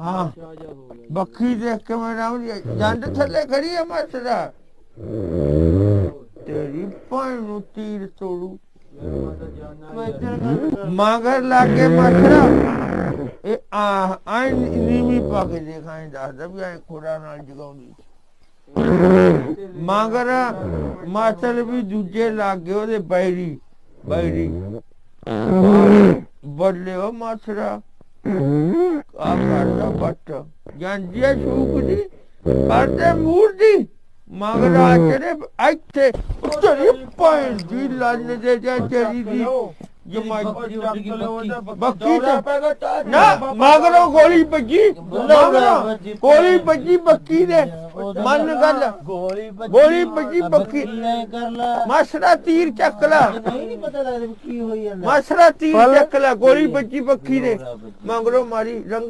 ਹਾਂ। ਨਸ਼ਾ ਬੱਕੀ ਦੇਖ ਕੇ ਮੈਂ ਰਾਮ ਜੰਡ ਥੱਲੇ ਖੜੀ ਆ ਮਸਰਾ ਤੇਰੀ ਭੈਣ ਨੂੰ ਤੀਰ ਤੋੜੂ। ਮਗਰ ਲਾਗੇ ਮਸਰਾ ਇਹ ਆ ਆਈ ਨੀਵੀਂ ਪਾ ਕੇ ਦੇਖਾਂ ਦੱਸਦਾ ਵੀ ਐ ਖੋੜਾ ਨਾਲ ਜਗਾਉਂਦੀ। ਮਗਰ ਮਾਸਟਰ ਵੀ ਦੂਜੇ ਲਾਗੇ ਉਹਦੇ ਬੈਰੀ। ਬੈਰੀ। ਬੱਲੇ ਉਹ ਮਾਸਰਾ ਆ ਕਰਦਾ ਬੱਟ। ਜਾਂਦੀ ਸ਼ੂਕ ਦੀ ਕਰਦੇ ਮੂਰਤੀ ਮਗਰ ਆ ਤੇਰੇ ਇੱਥੇ ਤੇਰੀ ਪੈਣ ਦੀ ਲੰਨ ਦੇ ਜਾ ਤੇਰੀ ਦੀ ਬੱਕੀ ਤੇ ਨਾ ਮਗਰੋਂ ਗੋਲੀ ਵੱਜੀ। ਗੋਲੀ ਵੱਜੀ। ਬੱਕੀ ਦੇ। ਮਨ ਗੱਲ। ਗੋਲੀ ਗੋਲੀ ਵੱਜੀ ਬੱਕੀ। ਮਾਸਰਾ ਤੀਰ ਚੱਕ ਲਾ। ਨਹੀਂ ਨਹੀਂ ਪਤਾ ਲੱਗਦਾ ਵੀ ਕੀ ਹੋਈ ਜਾਂਦਾ। ਮਾਸਰਾ ਤੀਰ ਚੱਕ ਲਾ। ਗੋਲੀ ਵੱਜੀ ਬੱਕੀ ਦੇ। ਮਗਰੋਂ ਮਾਰੀ ਰੰਗ